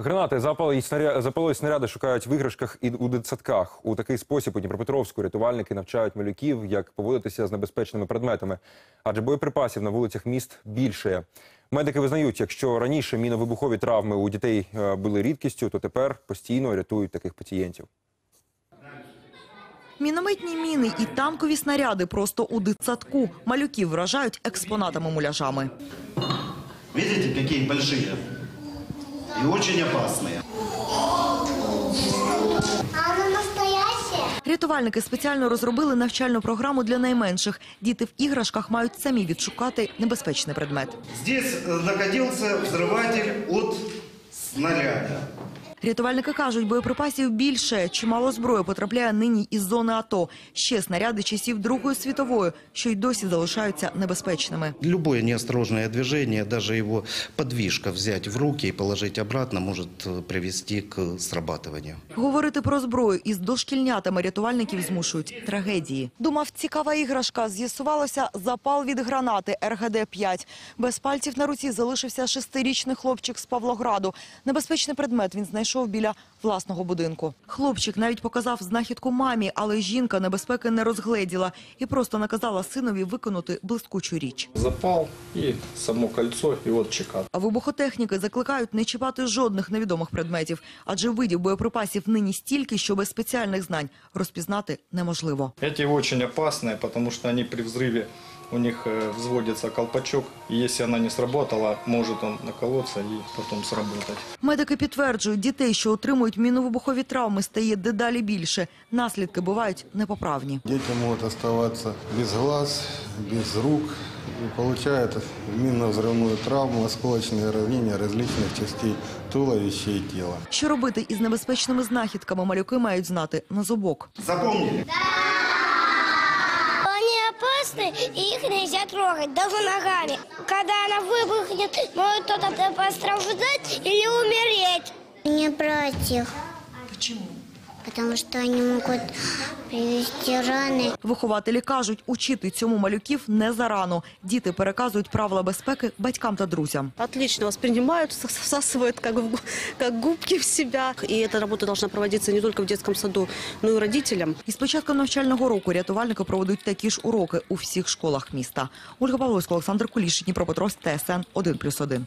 Гранати, запали і снаря... запалої снаряди шукають в іграшках і у дитсадках. У такий спосіб у Дніпропетровську рятувальники навчають малюків, як поводитися з небезпечними предметами. Адже боєприпасів на вулицях міст більше. Медики визнають, якщо раніше міновибухові травми у дітей е, були рідкістю, то тепер постійно рятують таких пацієнтів. Мінометні міни і танкові снаряди просто у дитсадку. Малюків вражають експонатами-муляжами. Видите, какие большие? И очень опасные. А она настоящая? Рятувальники спеціально розробили навчальну програму для найменших. Діти в іграшках мають самі відшукати небезпечний предмет. Здесь э, находился взрыватель от снаряда. Рятувальники кажуть, боєприпасів більше. Чимало зброї потрапляє нині із зони АТО. Ще снаряди часів Другої світової, що й досі залишаються небезпечними. Любое неосторожное движение, даже его подвижка взять в руки и положить обратно, может э, привести к срабатыванию. Говорити про зброю із дошкільнятами рятувальників змушують трагедії. Думав, цікава іграшка. З'ясувалося запал від гранати РГД-5. Без пальців на руці залишився шестирічний хлопчик з Павлограду. Небезпечний предмет він знайшов біля власного будинку. Хлопчик навіть показав знахідку мамі, але жінка небезпеки не розгледіла і просто наказала синові виконати блискучу річ. запал и само кольцо, и вот чека. А вибухотехніки закликають не чіпати жодних невідомих предметів, адже видів боєприпасів нині стільки, що без спеціальних знань розпізнати неможливо. Эти очень опасные, потому что они при взрыве, у них э, взводится колпачок, и если она не сработала, может он наколоться и потом сработать. Медики підтверджують, дітей, що отримують міновибухові травми, стає дедалі більше. Наслідки бувають непоправні. Дети могут оставаться без глаз, без рук и получают минно-взрывную травму, осколочные ранения различных частей туловища и тела. Що робити із небезпечними знахідками, малюки мають знати на зубок. Запомнили? Они Опасны, и их нельзя трогать, даже ногами. Когда она выбухнет, может кто-то пострадать или умереть. Не брать их. Почему? Потому что они могут привести раны. Вихователі кажуть, учити цьому малюків не зарано. Діти переказують правила безпеки батькам та друзям. отлично воспринимают, сос- всасывают как, в гу- как губки в себя. И эта работа должна проводиться не только в детском саду, но и родителям. І з початку навчального року рятувальники проведуть такі ж уроки у всіх школах міста. Ольга Павловська, Олександр Куліш, Дніпропетровськ, ТСН 1+,1.